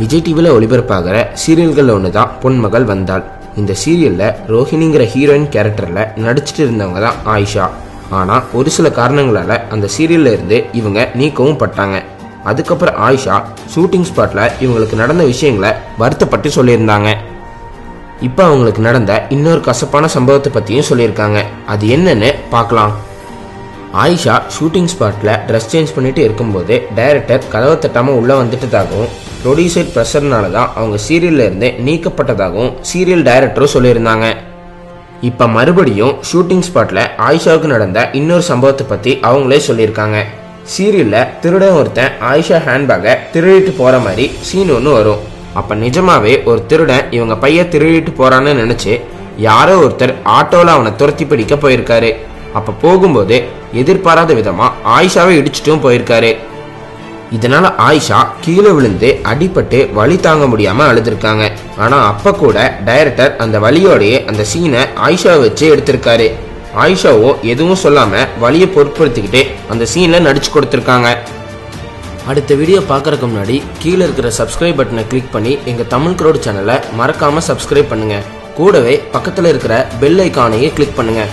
விஜய் டிவியில் ஒளிபரப்பாகிற சீரியல்களில் ஒன்று தான் பொன்மகள் வந்தாள். இந்த சீரியலில் ரோஹிணிங்கிற ஹீரோயின் கேரக்டரில் நடிச்சிட்டு இருந்தவங்க தான் ஆயிஷா. ஆனால் ஒரு சில காரணங்களால் அந்த சீரியல்ல இருந்து இவங்க நீக்கவும் பட்டாங்க. அதுக்கப்புறம் ஆயிஷா ஷூட்டிங் ஸ்பாட்டில் இவங்களுக்கு நடந்த விஷயங்களை வருத்தப்பட்டு சொல்லியிருந்தாங்க. இப்போ அவங்களுக்கு நடந்த இன்னொரு கசப்பான சம்பவத்தை பற்றியும் சொல்லியிருக்காங்க. அது என்னன்னு பார்க்கலாம். ஆயிஷா ஷூட்டிங் ஸ்பாட்டில் ட்ரெஸ் சேஞ்ச் பண்ணிட்டு இருக்கும்போது டைரக்டர் கதவை தட்டாமல் உள்ளே வந்துட்டதாகவும் ப்ரொடியூசர் ப்ரெஷர்னால தான் அவங்க சீரியல்ல இருந்து நீக்கப்பட்டதாகவும் சீரியல் டைரக்டரும் சொல்லியிருந்தாங்க. இப்போ மறுபடியும் ஷூட்டிங் ஸ்பாட்டில் ஆயிஷாவுக்கு நடந்த இன்னொரு சம்பவத்தை பற்றி அவங்களே சொல்லியிருக்காங்க. சீரியலில் திருடன் ஒருத்தன் ஆயிஷா ஹேண்ட்பேக்கை திருடிட்டு போகிற மாதிரி சீன் ஒன்று வரும். அப்போ நிஜமாவே ஒரு திருடன் இவங்க பைய திருடிட்டு போகிறான்னு நினச்சி யாரோ ஒருத்தர் ஆட்டோவில் அவனை துரத்தி பிடிக்க போயிருக்காரு. அப்போ போகும்போது எதிர்பாராத விதமாக ஆயிஷாவை இடிச்சிட்டும் போயிருக்காரு. இதனால ஆயிஷா கீழே விழுந்து அடிபட்டு வலி தாங்க முடியாம அழுதுருக்காங்க. ஆனா அப்ப கூட டைரக்டர் அந்த வலியோடையே அந்த சீனை ஆயிஷாவை வச்சு எடுத்திருக்காரு. ஆயிஷாவோ எதுவும் சொல்லாம வலியை பொருட்படுத்திக்கிட்டு அந்த சீன்ல நடிச்சு கொடுத்துருக்காங்க. அடுத்த வீடியோ பார்க்கறதுக்கு முன்னாடி கீழே இருக்கிற சப்ஸ்கிரைப் பட்டனை கிளிக் பண்ணி எங்க தமிழ் குரோடு சேனலை மறக்காம சப்ஸ்கிரைப் பண்ணுங்க. கூடவே பக்கத்துல இருக்கிற பெல் ஐக்கானையே கிளிக் பண்ணுங்க.